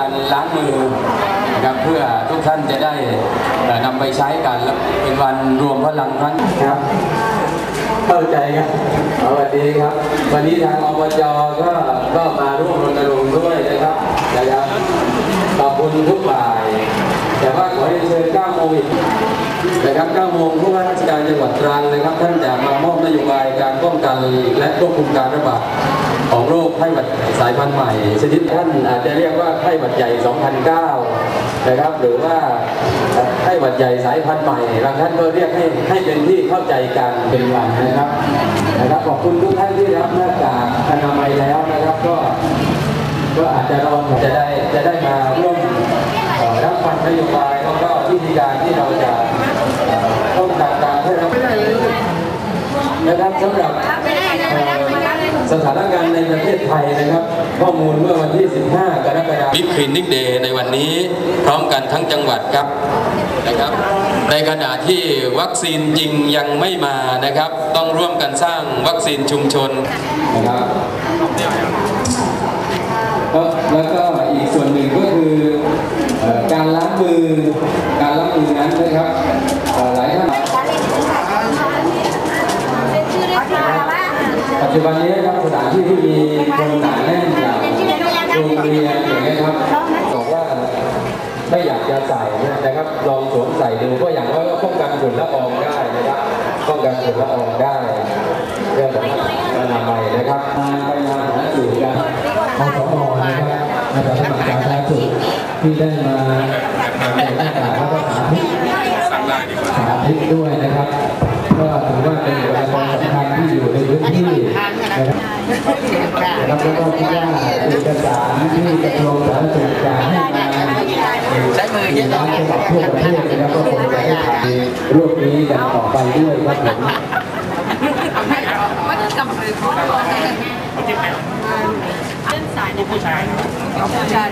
การล้างมือนะครับเพื่อทุกท่านจะได้นำไปใช้กันและเป็นวันรวมพลังครั้งครับเข้าใจครับสวัสดีครับ วันนี้ทางอบจก็ก็มาร่วมรณรงค์ด้วยนะครับนะครับขอบคุณทุกฝ่าย แต่ว่าขอเรียนเชิญ9โมงนะครับ9โมงผู้ว่าราชการจังหวัดตรังนะครับ ท่านจะมามอบนโยบายการป้องกันและควบคุมการระบาด ของโรคไข้หวัดสายพันธุ์ใหม่ชนิดท่านอาจจะเรียกว่าไข้หวัดใหญ่ 2009 นะครับ หรือว่าไข้หวัดใหญ่สายพันธุ์ใหม่บางท่านก็เรียกให้ให้เป็นที่เข้าใจกันเป็นวันนะครับนะครับขอบคุณทุกท่านที่รับหน้ากากอนามัยแล้วนะครับก็ก็อาจจะลองจะได้จะได้มาร่วมรับฟังนโยบายแล้วก็วิธีการที่เราจะเอ่อป้องกันการแพร่ระบนะครับสำหรับ สถานการณ์ในประเทศไทยนะครับ ข้อมูลเมื่อวันที่ 15 กรกฎาคมบิ๊กคลินิกเดย์ในวันนี้พร้อมกันทั้งจังหวัดครับนะครับในขณะที่วัคซีนจริงยังไม่มานะครับ ต้องร่วมกันสร้างวัคซีนชุมชนนะครับก็แล้วก็อีกส่วนหนึ่งก็คือเอ่อการล้างมือ การล้างมือนั้นนะครับเอ่อหลายท่าน ปั จจุบันนี้ครับสถานที่ที่มีคนหนาแน่นอย่างโรงเรียนอย่างนี้ครับบอกว่าไม่อยากจะใส่นะครับ ลองสวมใส่ดูก็อย่างน้อยก็ป้องกันฝุ่นละอองได้นะครับป้องกันฝุ่นละอองได้เรื่องของอนามัยนะครับมาไปมาหาสู่กันอสมนะครับอาจารย์สมัครการสาธารณสุขที่ได้มาใส่หน้ากากแล้วก็สาธิตสาธิตด้วยนะครับ ก็ถือว่าเป็นบุคลากรสำคัญที่อยู่ในพื้นที่นะครับแล้วก็คิดว่าเอกสารที่กระทรวงสาธารณสุขจะให้มาใช้มือเยอะจังหวัดทั่วประเทศนะครับก็คงจะให้ทำรูปนี้กันต่อไปด้วยครับผมเส้นสายผู้ชายผู้ชาย